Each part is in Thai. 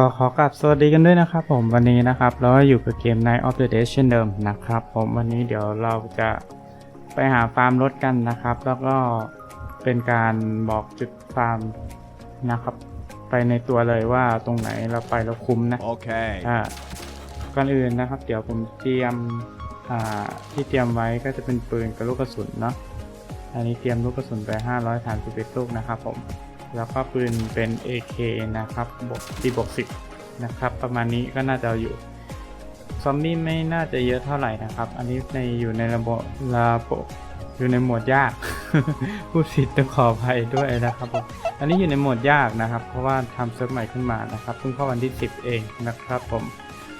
ก็ขอกลับสวัสดีกันด้วยนะครับผมวันนี้นะครับ เราก็อยู่กับเกม Night of the Dead เช่นเดิมนะครับ ผมวันนี้เดี๋ยวเราจะไปหาฟาร์มรถกันนะครับ แล้วก็เป็นการบอกจุดฟาร์มนะครับ ไปในตัวเลยว่าตรงไหนเราไปเราคุ้มนะ Okay. อ่าก่อนอื่นนะครับ เดี๋ยวผมเตรียมอ่าที่เตรียมไว้ก็จะเป็นปืนกับลูกกระสุนเนาะอันนี้เตรียมลูกกระสุนไป 531ลูกนะครับผม แล้วก็ปืนเป็น AK นะครับบวกที่บวก10นะครับ ประมาณนี้ก็น่าจะอยู่ ซอมบี้ไม่น่าจะเยอะเท่าไหร่นะครับ อันนี้ในอยู่ในระบบระบบอยู่ในโหมดยากพูดผิดต้องขออภัยด้วยนะครับผมอันนี้อยู่ในโหมดยากนะครับ เพราะว่าทำเซิร์ฟใหม่ขึ้นมานะครับเพิ่งเข้าวันที่ 10 เองนะครับผม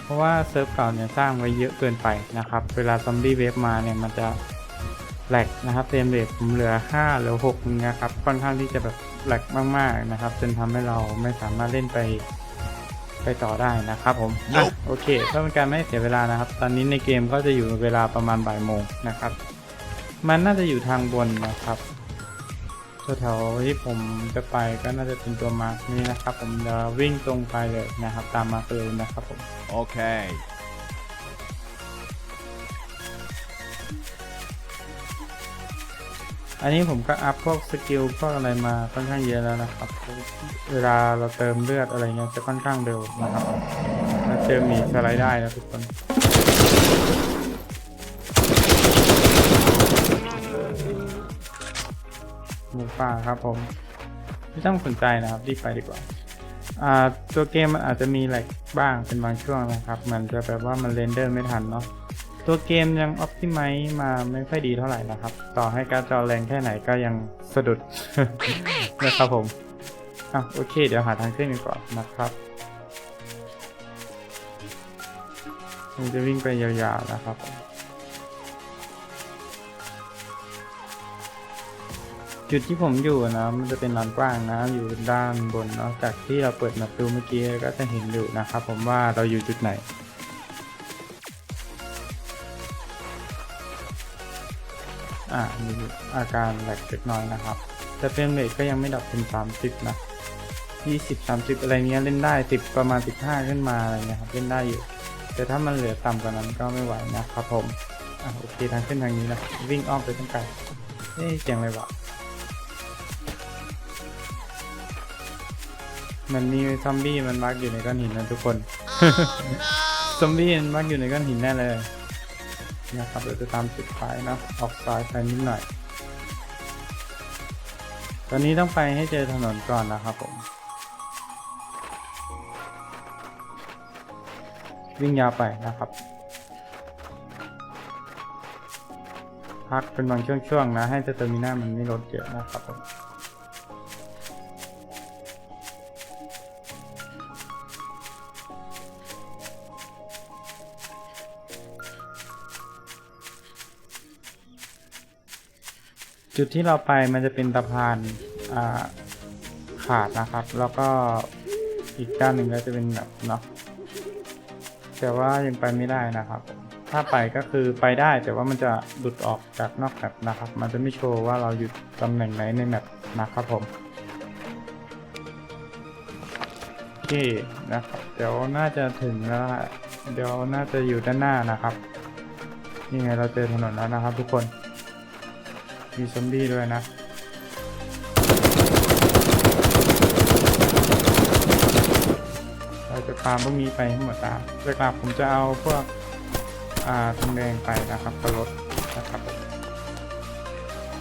เพราะว่าเซิร์ฟเก่าเนี่ยสร้างไว้เยอะเกินไปนะครับ เวลาซอมบี้เวฟมาเนี่ยมันจะ แหลกนะครับเฟรมเรทผมเหลือ5เหลือ6นะครับค่อนข้างที่จะแบบแหลกมากๆนะครับ จนทำให้เราไม่สามารถเล่นไปไปต่อได้นะครับผมอะโอเคเพื่อเป็นการไม่ให้เสียเวลานะครับ ตอนนี้ในเกมก็จะอยู่เวลาประมาณบ่ายโมงนะครับ มันน่าจะอยู่ทางบนนะครับแถวๆที่ผมจะไปก็น่าจะเป็นตัวมาร์กนี้นะครับ ผมจะวิ่งตรงไปเลยนะครับ ตามมาร์กเลยนะครับผม Okay. อั อันนี้ผมก็อัพพวกสกิลพวกอะไรมาค่อนข้างเยอะแล้วนะครับ เวลาเราเติมเลือดอะไรเงี้ยจะค่อนข้างเร็วนะครับแล้วเจอหมีสไลด์ได้นะทุกคน หมูป่าครับผม ไม่ต้องสนใจนะครับรีบไปดีกว่า อ่า ตัวเกมมันอาจจะมีแหลกบ้างเป็นบางช่วงนะครับ มันจะแบบว่ามันเรนเดอร์ไม่ทันเนาะ ตัวเกมยังออ t ติไม e มาไม่ค่อยดีเท่าไหร่นะครับ ต่อให้การจอแรงแค่ไหนก็ยังสะดุดนะครับผมอะโอเค เดี๋ยวหาทางขึ้นกันก่อนนะครับมันจะวิ่งไปยาวๆนะครับผมจุดที่ผมอยู่นะมันจะเป็นลานกว้างนะอยู่ด้านบนเนาะจากที่เราเปิดมปดูเมื่อกี้ก็จะเห็นอยู่นะครับผมว่าเราอยู่จุดไหน อ่ามีอาการแหลกเล็กน้อยนะครับ แต่เฟรมเรทก็ยังไม่ดับเป็น 30 นะ 20 30 อะไรเงี้ยเล่นได้ 10 ประมาณ 15 ขึ้นมาอะไรเงี้ยครับเล่นได้อยู่ แต่ถ้ามันเหลือต่ำกว่านั้นก็ไม่ไหวนะครับผม อะโอเคทางขึ้นทางนี้นะวิ่งอ้อมไปตั้งไกลเอ๊ะเสียงอะไรวะมันมีซอมบี้มันบักอยู่ในก้อนหินนะทุกคน ซอมบี้มันบักอยู่ในก้อนหินแน่เลย นะครับเราจะตามจุดท้ายนะออกซ้ายไปนิดหน่อย ตอนนี้ต้องไปให้เจอถนนก่อนนะครับผม วิ่งยาวไปนะครับ พักเป็นบางช่วงๆนะ ให้เตอร์มิน่ามันไม่ลดเยอะนะครับผม จุดที่เราไปมันจะเป็นสะพานอ่าขาดนะครับ แล้วก็อีกด้านหนึ่งก็จะเป็นแบบเนาะแต่ว่ายังไปไม่ได้นะครับ ถ้าไปก็คือไปได้แต่ว่ามันจะหลุดออกจากนอกแมปนะครับ มันจะไม่โชว์ว่าเราอยู่ตำแหน่งไหนในแมปนะครับผมโอเคนะครับเดี๋ยวน่าจะถึงแล้วเดี๋ยวน่าจะอยู่ด้านหน้านะครับนี่ไงเราเจอถนนแล้วนะครับทุกคน มีซอมบี้ด้วยนะเราจะตามพวกนี้ไปให้หมดตามหลักๆผมจะเอาพวกอ่าทองแดงไปนะครับกับรถนะครับ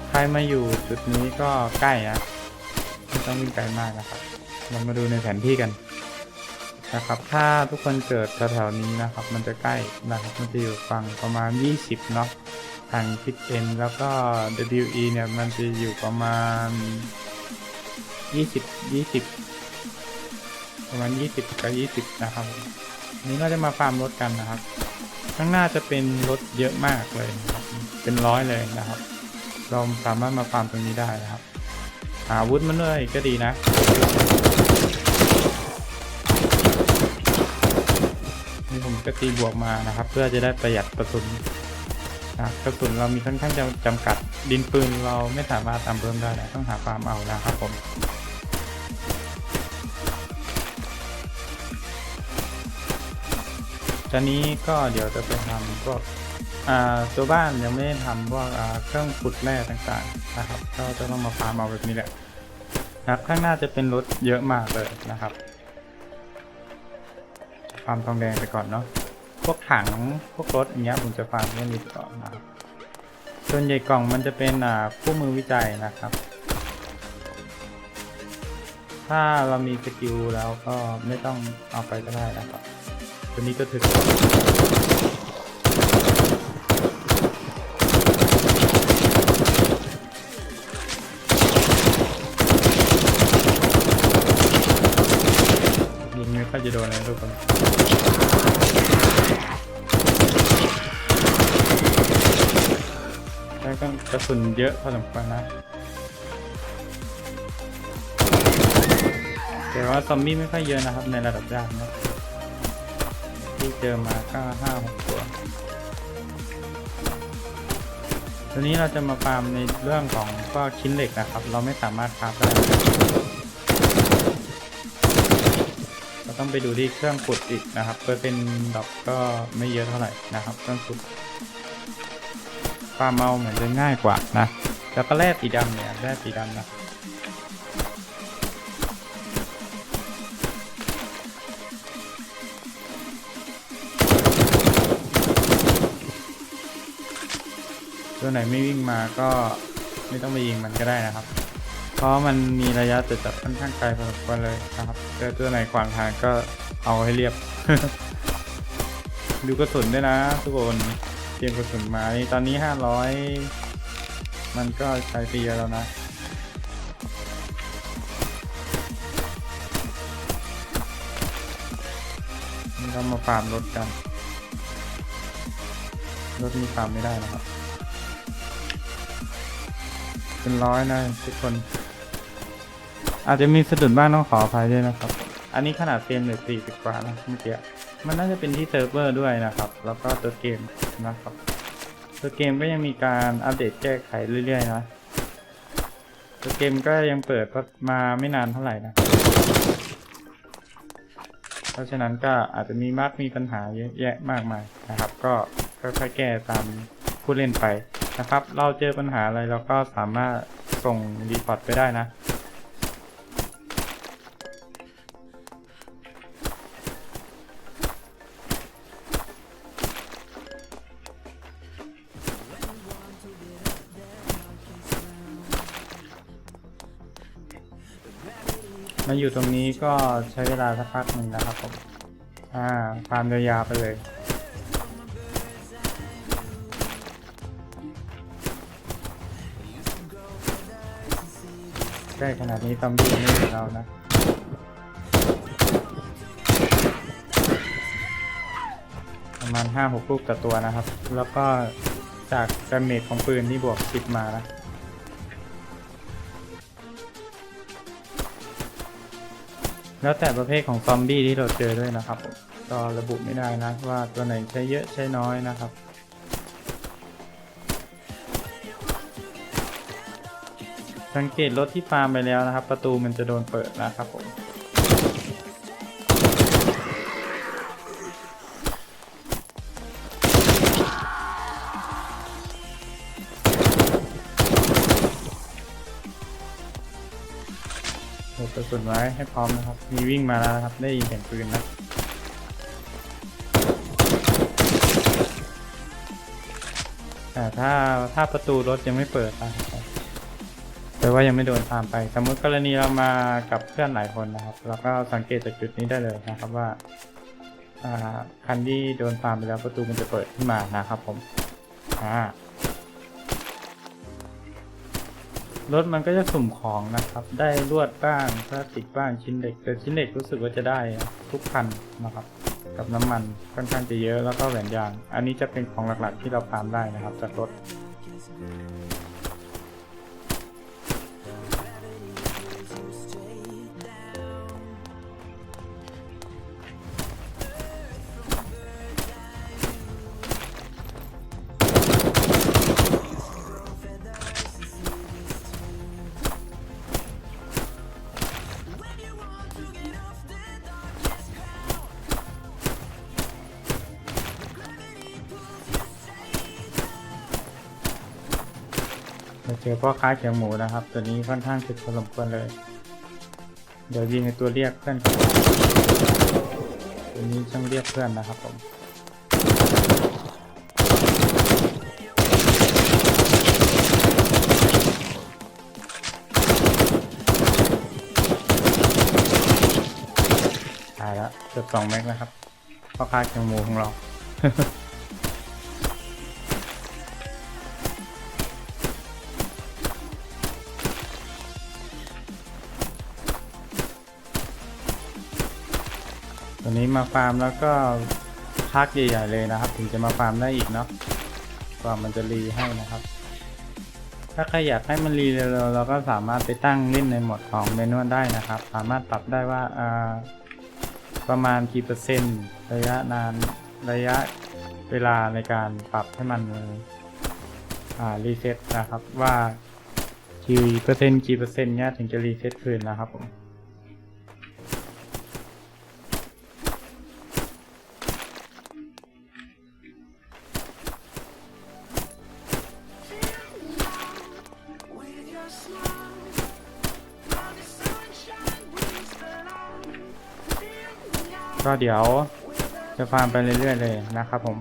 ใครมาอยู่จุดนี้ก็ใกล้นะไม่ต้องวิ่งไกลมากนะครับเรามาดูในแผนที่กันนะครับ ถ้าทุกคนเกิดแถวๆนี้นะครับ มันจะใกล้นะครับ มันจะอยู่ฝั่งประมาณ 20 เนาะางทิศ N แล้วก็ WE เนี่ย มันจะอยู่ประมาณ 20 20 ประมาณ 20 กับ 20 นะครับ นี้เราจะมาฟาร์มรถกันนะครับ ข้างหน้าจะเป็นรถเยอะมากเลยนะครับ เป็นร้อยเลยนะครับ เราสามารถมาฟาร์มตรงนี้ได้นะครับ หาอาวุธมันเลยก็ดีนะนี่ผมก็ตีบวกมานะครับ เพื่อจะได้ประหยัดกระสุน กระสุนเรามีค่อนข้างจะจำกัดดินปืนเราไม่สามารถตามเพิ่มได้นะต้องหาฟาร์มเอานะครับผมตอนนี้ก็เดี๋ยวจะไปทำพวกตัวบ้านยังไม่ได้ทำพวกอ่าเครื่องขุดแร่ต่างๆนะครับ ก็จะต้องมาฟาร์มเอาแบบนี้แหละนะครับข้างหน้าจะเป็นรถเยอะมากเลยนะครับฟาร์มทองแดงไปก่อนเนาะ พวกถังพวกรถอย่างเงี้ยผมจะฟาร์มเรื่องนี้ก่อนนะครับส่วนใหญ่กล่องมันจะเป็นอ่าคู่มือวิจัยนะครับ ถ้าเรามีสกิลแล้วก็ไม่ต้องเอาไปก็ได้นะครับตัวนี้ก็ถึงยิงไม่ค่อยจะโดนเลยทุกคน ระสุนเยอะพอสมควรนะ แต่ว่าซอมบี้ไม่ค่อยเยอะนะครับ ในระดับยากนะที่เจอมาก็ห้าหกตัวทีนี้เราจะมาฟาร์มในเรื่องของก็ชิ้นเหล็กนะครับ เราไม่สามารถคราฟได้เราต้องไปดูที่เครื่องขุดอีกนะครับเปอร์เซ็นต์ดอกก็ไม่เยอะเท่าไหร่นะครับเครื่องขุด ฟาร์มเอาเหมือนจะง่ายกว่านะ แล้วก็แร่สีดำเนี่ยแร่สีดำนะตัวไหนไม่วิ่งมาก็ไม่ต้องไปยิงมันก็ได้นะครับ เพราะมันมีระยะจะจับค่อนข้างไกลพอสมควรเลยนะครับเจอตัวไหนขวางทางก็เอาให้เรียบ ดูกระสุนด้วยนะทุกคน เตรียมกระสุนมานี่ตอนนี้ห้าร้อยมันก็ใช้ไปเยอะแล้วนะนี่เรามาฟาร์มรถกัน รถมีฟาร์มไม่ได้นะครับ เป็นร้อยนะทุกคน อาจจะมีสะดุดบ้างต้องขออภัยด้วยนะครับ อันนี้ขนาดเต็มเหลือสี่สิบกว่านะเมื่อกี้ มันน่าจะเป็นที่เซิร์ฟเวอร์ด้วยนะครับ แล้วก็ตัวเกมนะครับ ตัวเกมก็ยังมีการอัปเดตแก้ไขเรื่อยๆนะ ตัวเกมก็ยังเปิดมาไม่นานเท่าไหร่นะ เพราะฉะนั้นก็อาจจะมีมากมีปัญหาเยอะแยะมากมายนะครับ ก็ค่อยๆแก้ตามผู้เล่นไปนะครับ เราเจอปัญหาอะไรเราก็สามารถส่งรีพอร์ตไปได้นะาอยู่ตรงนี้ก็ใช้เวลาสักพักหนึ่งนะครับผมอ่าฟาร์มยาวๆไปเลยใกล้ขนาดนี้ซอมบี้ไม่เห็นเรานะ ประมาณห้าหกลูกต่อตัวนะครับ แล้วก็จากดาเมจของปืนที่บวกสิบมานะ แล้วแต่ประเภทของซอมบี้ที่เราเจอด้วยนะครับผมก็ระบุไม่ได้นะว่าตัวไหนใช้เยอะใช้น้อยนะครับสังเกตรถที่ฟาร์มไปแล้วนะครับ ประตูมันจะโดนเปิดนะครับผม สุนไว้ให้พร้อมนะครับ มีวิ่งมาแล้วนะครับ ได้ยินเสียงปืนนะแต่ถ้าถ้าประตูรถยังไม่เปิดนะครับแต่ว่ายังไม่โดนตามไป สมมติกรณีเรามากับเพื่อนหลายคนนะครับ เราก็สังเกตจากจุดนี้ได้เลยนะครับว่าคันที่โดนตามไปแล้วประตูมันจะเปิดขึ้นมานะครับผมอ่า รถมันก็จะสุ่มของนะครับ ได้ลวดบ้างพลาสติกบ้างชิ้นเหล็กแต่ชิ้นเหล็กรู้สึกว่าจะได้ทุกคันนะครับ กับน้ำมันค่อนข้างจะเยอะแล้วก็แหวนยาง อันนี้จะเป็นของหลักๆที่เราฟาร์มได้นะครับจากรถ เจอพ่อค้าเขียงหมูนะครับ ตัวนี้ค่อนข้างถึกพอสมควรเลย เดี๋ยวยิงในตัวเรียกเพื่อนตัวนี้ต้องเรียกเพื่อนนะครับผมตายแล้วเกือบสองแม็กนะครับพ่อค้าเขียงหมูของเรา ฟาร์มแล้วก็พักใหญ่ๆเลยนะครับ ถึงจะมาฟาร์มได้อีกเนาะกว่ามันจะรีให้นะครับ ถ้าใครอยากให้มันรีเร็วๆเราก็สามารถไปตั้งเล่นในหมดของเมนูได้นะครับ สามารถปรับได้ว่าประมาณกี่เปอร์เซ็นต์ ระยะนานระยะเวลาในการปรับให้มันรีเซ็ตนะครับว่ากี่เปอร์เซ็นต์กี่เปอร์เซ็นต์เนี้ยถึงจะรีเซ็ตคืนนะครับผม ก็เดี๋ยวจะฟาร์มไปเรื่อยๆเลยนะครับผม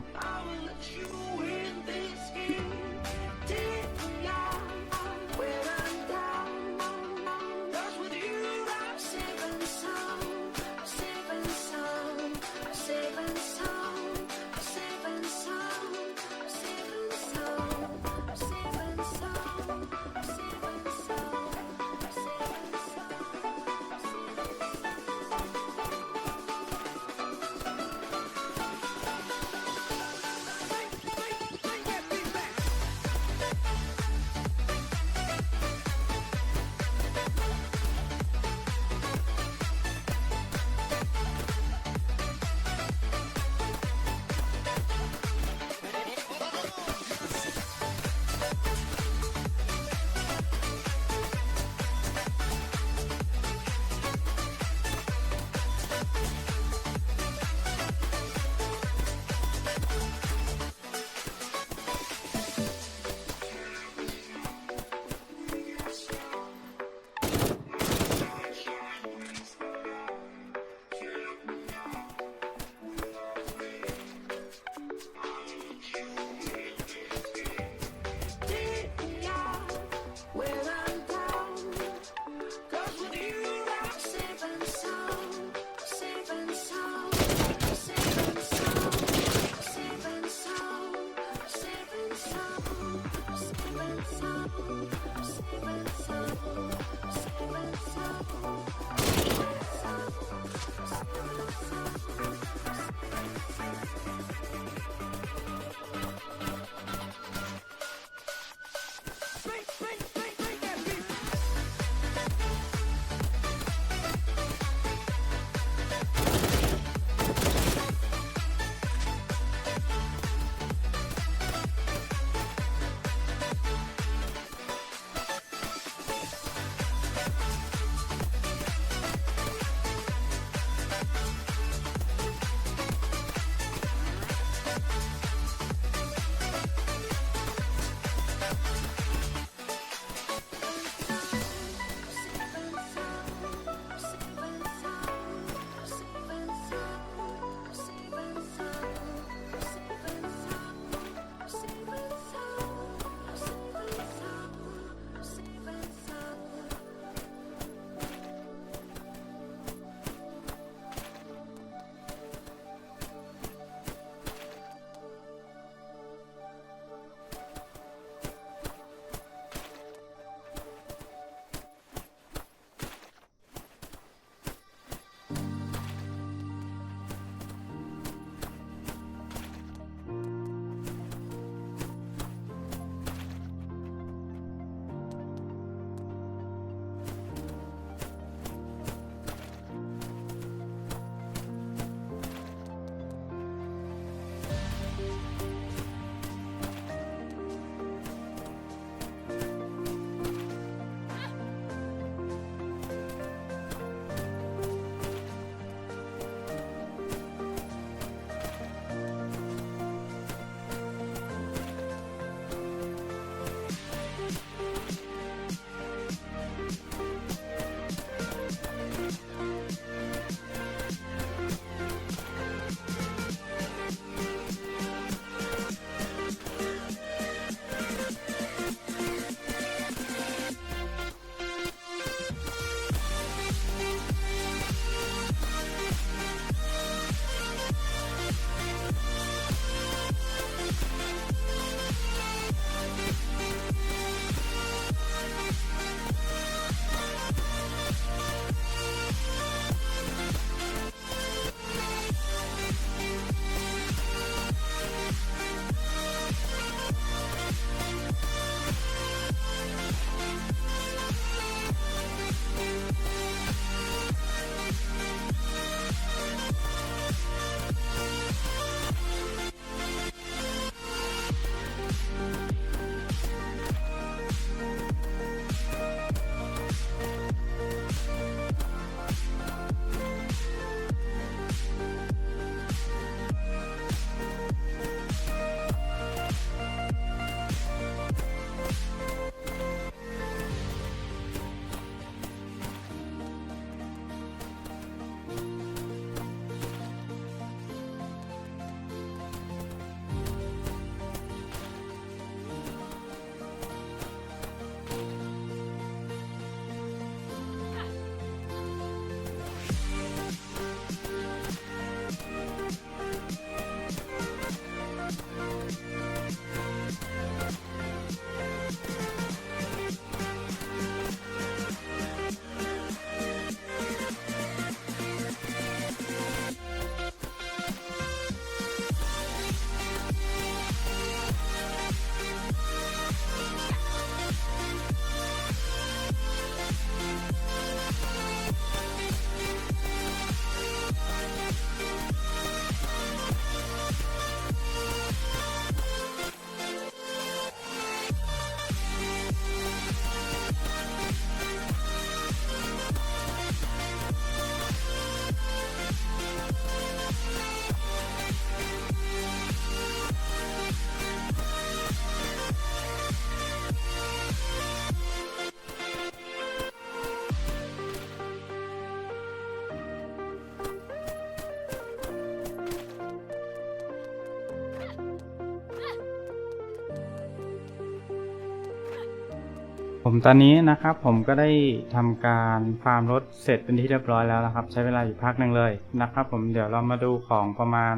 ผมตอนนี้นะครับผมก็ได้ทำการฟาร์มรถเสร็จเป็นที่เรียบร้อยแล้วนะครับ ใช้เวลาอยู่พักหนึ่งเลยนะครับ ผมเดี๋ยวเรามาดูของประมาณ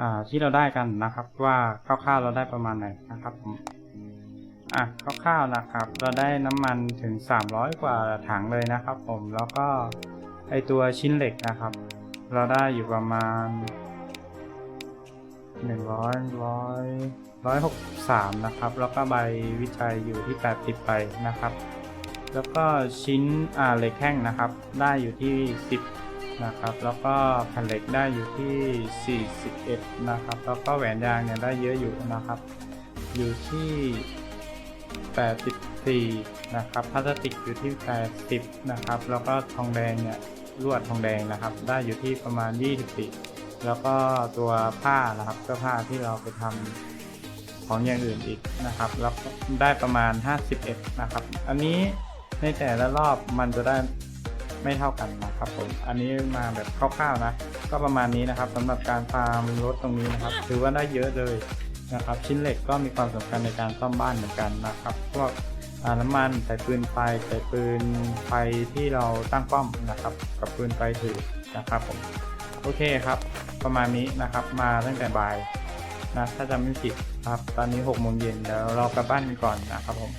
อ่าที่เราได้กันนะครับ ว่าคร่าวๆเราได้ประมาณไหนนะครับผมอะคร่าวๆนะครับ เราได้น้ำมันถึง 300 กว่าถังเลยนะครับ ผมแล้วก็ไอตัวชิ้นเหล็กนะครับ เราได้อยู่ประมาณ หนึ่งร้อยร้อยร้อยหกสามนะครับ แล้วก็ใบวิจัยอยู่ที่แปดสิบใบนะครับ แล้วก็ชิ้นอ่าเหล็กแท่งนะครับ ได้อยู่ที่สิบนะครับ แล้วก็แผ่นเหล็กได้อยู่ที่สี่สิบเอ็ดนะครับ แล้วก็แหวนยางเนี่ยได้เยอะอยู่นะครับ อยู่ที่แปดสิบสี่นะครับพลาสติกอยู่ที่แปดสิบนะครับ แล้วก็ทองแดงเนี่ยลวดทองแดงนะครับ ได้อยู่ที่ประมาณยี่สิบสี่ แล้วก็ตัวผ้านะครับเสื้อผ้าที่เราไปทำของอย่างอื่นอีกนะครับแล้วได้ประมาณ 51 นะครับ อันนี้ในแต่ละรอบมันจะได้ไม่เท่ากันนะครับผม อันนี้มาแบบคร่าวๆนะ ก็ประมาณนี้นะครับสำหรับการฟาร์มรถตรงนี้นะครับ ถือว่าได้เยอะเลยนะครับ ชิ้นเหล็กก็มีความสำคัญในการซ่อมบ้านเหมือนกันนะครับพวกน้ำมันใส่ปืนไฟใส่ปืนไฟที่เราตั้งป้อมนะครับ กับปืนไฟถือนะครับผมโอเคครับ ประมาณนี้นะครับมาตั้งแต่บ่ายนะถ้าจำไม่ผิดครับ ตอนนี้6กโมงเย็นเดี๋ยวเรากลับบ้านกันก่อนนะครับผม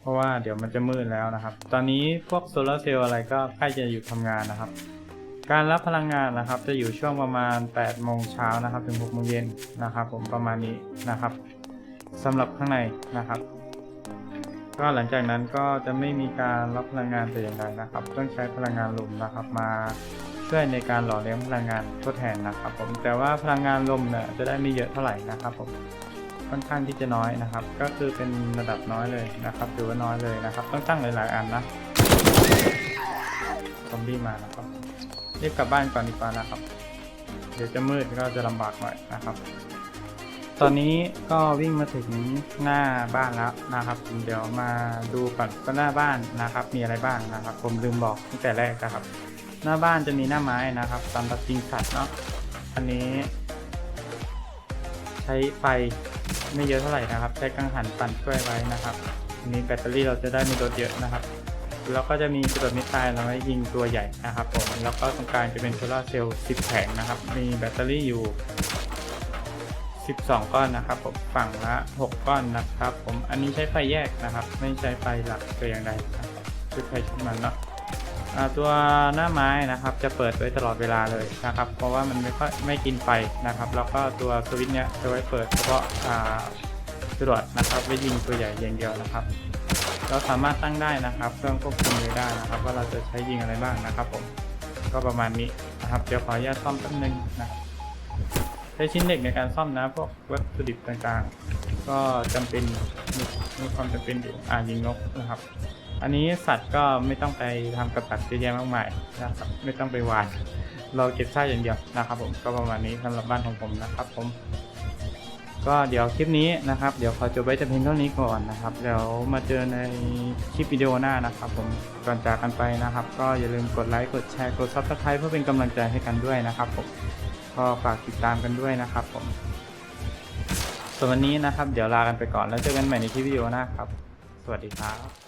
เพราะว่าเดี๋ยวมันจะมืดแล้วนะครับ ตอนนี้พวกโซลาร์เซลล์อะไรก็ใกล้จะหยุดทำงานนะครับ การรับพลังงานนะครับ จะอยู่ช่วงประมาณ8โมงเช้านะครับ ถึง6โมงเย็นนะครับผมประมาณนี้นะครับสำหรับข้างในนะครับ ก็หลังจากนั้นก็จะไม่มีการรับพลังงานแต่อย่างใดนะครับ ต้องใช้พลังงานลมนะครับ มา ช่วยในการหล่อเลี้ยงพลังงานทดแทนนะครับผมแต่ว่าพลังงานลมเนี่ยจะได้ไม่เยอะเท่าไหร่นะครับผมค่อนข้างที่จะน้อยนะครับ ก็คือเป็นระดับน้อยเลยนะครับถือว่าน้อยเลยนะครับ ต้องตั้งหลายๆอันนะซอมบี้มานะครับรีบกลับบ้านก่อนดีกว่านะครับ เดี๋ยวจะมืดก็จะลำบากหน่อยนะครับตอนนี้ก็วิ่งมาถึงหน้าบ้านแล้วนะครับ เดี๋ยวมาดูก่อนว่าหน้าบ้านนะครับ มีอะไรบ้างนะครับ ผมลืมบอกตั้งแต่แรกนะครับ หน้าบ้านจะมีหน้าไม้นะครับสำหรับยิงสัตว์เนาะอันนี้ ใช้ไฟไม่เยอะเท่าไหร่นะครับ ใช้กังหันปั่นช่วยไว้นะครับอันนี้แบตเตอรี่เราจะได้ม่ลดเยอะนะครับ แล้วก็จะมีกระดมิสไซล์เราไว้ยิงตัวใหญ่นะครับผมแล้วก็ตรงกลางจะเป็นโซลาร์เซลล์10 แผงนะครับ มีแบตเตอรี่อยู่ 12 ก้อนนะครับผมฝั่งละ 6 ก้อนนะครับ ผมอันนี้ใช้ไฟแยกนะครับ ไม่ใช้ไฟหลักแต่อย่างใดนะครับชุดไฟชุดมันเนาะ ตัวหน้าไม้นะครับจะเปิดไว้ตลอดเวลาเลยนะครับ เพราะว่ามันไม่ค่อยไม่กินไฟนะครับ แล้วก็ตัวสวิตช์เนี้ยจะไว้เปิดเฉพาะจรวดนะครับไว้ยิงตัวใหญ่อย่างเดียวนะครับ เราสามารถตั้งได้นะครับ เครื่องควบคุมเรดาร์นะครับ ว่าเราจะใช้ยิงอะไรบ้างนะครับผมก็ประมาณนี้นะครับเดี๋ยวขออนุญาตซ่อมแป๊บนึงนะใช้ชิ้นเหล็กในการซ่อมนะพวกวัตถุดิบต่างๆ ก็จำเป็นมีมีความจำเป็นอยู่อ่ายิงนกนะครับ อันนี้สัตว์ก็ไม่ต้องไปทำกับดักเยอะแยะมากมายนะครับไม่ต้องไปหวาน เราเก็บซ่าอย่างเดียวนะครับ ผมก็ประมาณนี้สำหรับบ้านของผมนะครับ ผม ก็เดี๋ยวคลิปนี้นะครับ เดี๋ยวขอจบไว้แต่เพียงเท่านี้ก่อนนะครับเดี๋ยวมาเจอในคลิปวิดีโอหน้านะครับ ผมก่อนจากกันไปนะครับ ก็อย่าลืมกดไลค์กดแชร์กดซับสไครป์เพื่อเป็นกำลังใจให้กันด้วยนะครับ ผมก็ฝากติดตามกันด้วยนะครับ ผมส่วนวันนี้นะครับ เดี๋ยวลากันไปก่อนแล้วเจอกันใหม่ในคลิปวิดีโอหน้าครับ สวัสดีครับ